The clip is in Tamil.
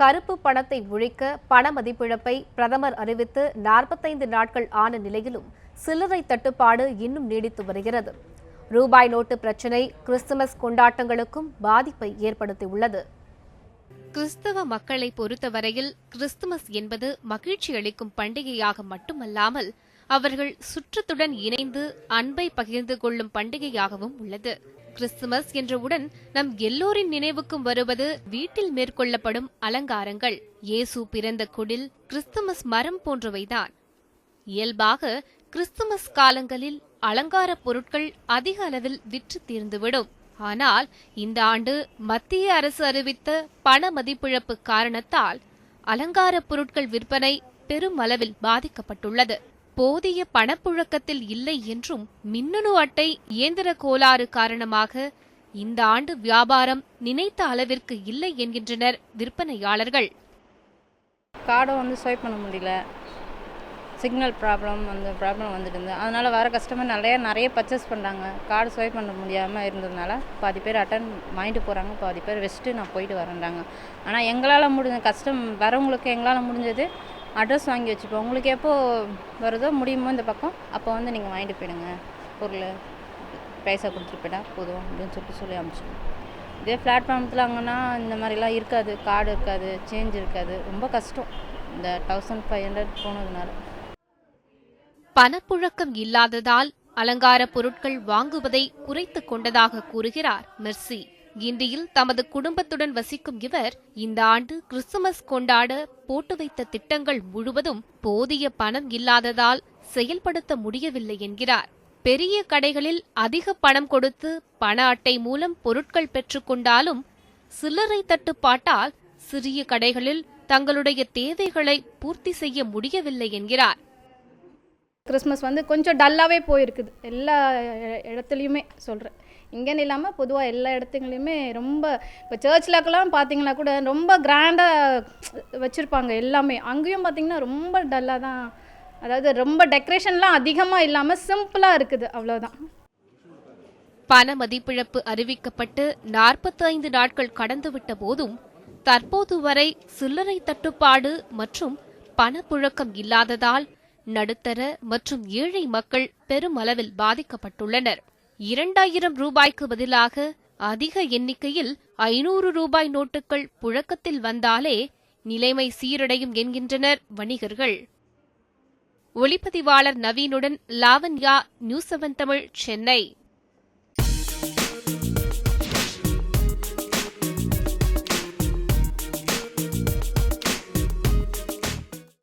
கருப்பு பணத்தை ஒழிக்க பண மதிப்பிழப்பை பிரதமர் அறிவித்து நாற்பத்தைந்து நாட்கள் ஆன நிலையிலும் சில்லறை தட்டுப்பாடு இன்னும் நீடித்து வருகிறது. ரூபாய் நோட்டு பிரச்சினை கிறிஸ்துமஸ் கொண்டாட்டங்களுக்கும் பாதிப்பை ஏற்படுத்தியுள்ளது. கிறிஸ்தவ மக்களை பொறுத்தவரையில் கிறிஸ்துமஸ் என்பது மகிழ்ச்சி அளிக்கும் பண்டிகையாக மட்டுமல்லாமல் அவர்கள் சுற்றத்துடன் இணைந்து அன்பை பகிர்ந்து கொள்ளும் பண்டிகையாகவும் உள்ளது. கிறிஸ்துமஸ் என்றவுடன் நம் எல்லோரின் நினைவுக்கும் வருவது வீட்டில் மேற்கொள்ளப்படும் அலங்காரங்கள். இயேசு பிறந்த குடில் கிறிஸ்துமஸ் மரம் போன்றவைதான். இயல்பாக கிறிஸ்துமஸ் காலங்களில் அலங்கார பொருட்கள் அதிக அளவில் விற்று தீர்ந்துவிடும். ஆனால் இந்த ஆண்டு மத்திய அரசு அறிவித்த பண மதிப்பிழப்பு காரணத்தால் அலங்கார பொருட்கள் விற்பனை பெரும் அளவில் பாதிக்கப்பட்டுள்ளது. போதிய பணப்புழக்கத்தில் இல்லை என்றும் மின்னணு அட்டை இயந்திர கோளாறு காரணமாக இந்த ஆண்டு வியாபாரம் நினைத்த அளவிற்கு இல்லை என்கின்றனர் விற்பனையாளர்கள். கார்டை வந்து ஸ்வைப் பண்ண முடியல. சிக்னல் ப்ராப்ளம் அந்த ப்ராப்ளம் வந்துட்டு இருந்தது. அதனால் வர கஸ்டமர் நிறைய நிறைய பர்ச்சேஸ் பண்ணுறாங்க கார்டு ஸ்வைப் பண்ண முடியாமல் இருந்ததுனால பாதி பேர் அட்டன் வாங்கிட்டு போகிறாங்க பாதி பேர் வெஸ்ட்டு நான் போயிட்டு வரேன்றாங்க. ஆனால் எங்களால் முடிஞ்ச கஸ்டம் வரவங்களுக்கு எங்களால் முடிஞ்சது அட்ரஸ் வாங்கி வச்சுப்போம். உங்களுக்கு எப்போ வருதோ முடியுமோ இந்த பக்கம் அப்போ வந்து நீங்கள் வாங்கிட்டு போயிடுங்க. பொருள் பைசா கொடுத்துட்டு போயிட்டா போதும் அப்படின்னு சொல்லிட்டு சொல்லி அனுப்பிச்சிடுவோம் இதே பிளாட்ஃபார்மத்தில் அங்கேனா இந்த மாதிரிலாம் இருக்காது. கார்டு இருக்காது சேஞ்ச் இருக்காது. ரொம்ப கஷ்டம். இந்த தௌசண்ட் ஃபைவ் ஹண்ட்ரட் போனதுனால. பணப்புழக்கம் இல்லாததால் அலங்கார பொருட்கள் வாங்குவதை குறைத்து கொண்டதாக கூறுகிறார் மெர்சி. கிண்டியில் தமது குடும்பத்துடன் வசிக்கும் இவர் இந்த ஆண்டு கிறிஸ்துமஸ் கொண்டாட போட்டு வைத்த திட்டங்கள் முழுவதும் போதிய பணம் இல்லாததால் செயல்படுத்த முடியவில்லை என்கிறார். பெரிய கடைகளில் அதிக பணம் கொடுத்து பண அட்டை மூலம் பொருட்கள் பெற்றுக்கொண்டாலும் சில்லறை தட்டுப்பாட்டால் சிறிய கடைகளில் தங்களுடைய தேவைகளை பூர்த்தி செய்ய முடியவில்லை என்கிறார். கிறிஸ்மஸ் வந்து கொஞ்சம் டல்லாகவே போயிருக்குது. எல்லா இடத்துலையுமே சொல்கிறேன் இங்கேன்னு இல்லாமல் பொதுவாக எல்லா இடத்துங்களையுமே ரொம்ப இப்போ சர்ச்லக்கெல்லாம் பார்த்தீங்கன்னா கூட ரொம்ப கிராண்டாக வச்சுருப்பாங்க எல்லாமே. அங்கேயும் பார்த்தீங்கன்னா ரொம்ப டல்லாக தான் அதாவது ரொம்ப டெக்கரேஷன்லாம் அதிகமாக இல்லாமல் சிம்பிளாக இருக்குது அவ்வளோதான் பண மதிப்பிழப்பு அறிவிக்கப்பட்டு 45 நாட்கள் கடந்துவிட்ட போதும் தற்போது வரை சில்லறை தட்டுப்பாடு மற்றும் பணப்புழக்கம் இல்லாததால் நடுத்தர மற்றும் ஏழை மக்கள் பெருமளவில் பாதிக்கப்பட்டுள்ளனர். இரண்டாயிரம் ரூபாய்க்கு பதிலாக அதிக எண்ணிக்கையில் ஐநூறு ரூபாய் நோட்டுகள் புழக்கத்தில் வந்தாலே நிலைமை சீரடையும் என்கின்றனர் வணிகர்கள். ஒளிப்பதிவாளர் நவீனுடன் லாவண்யா நியூஸ் செவன் தமிழ் சென்னை.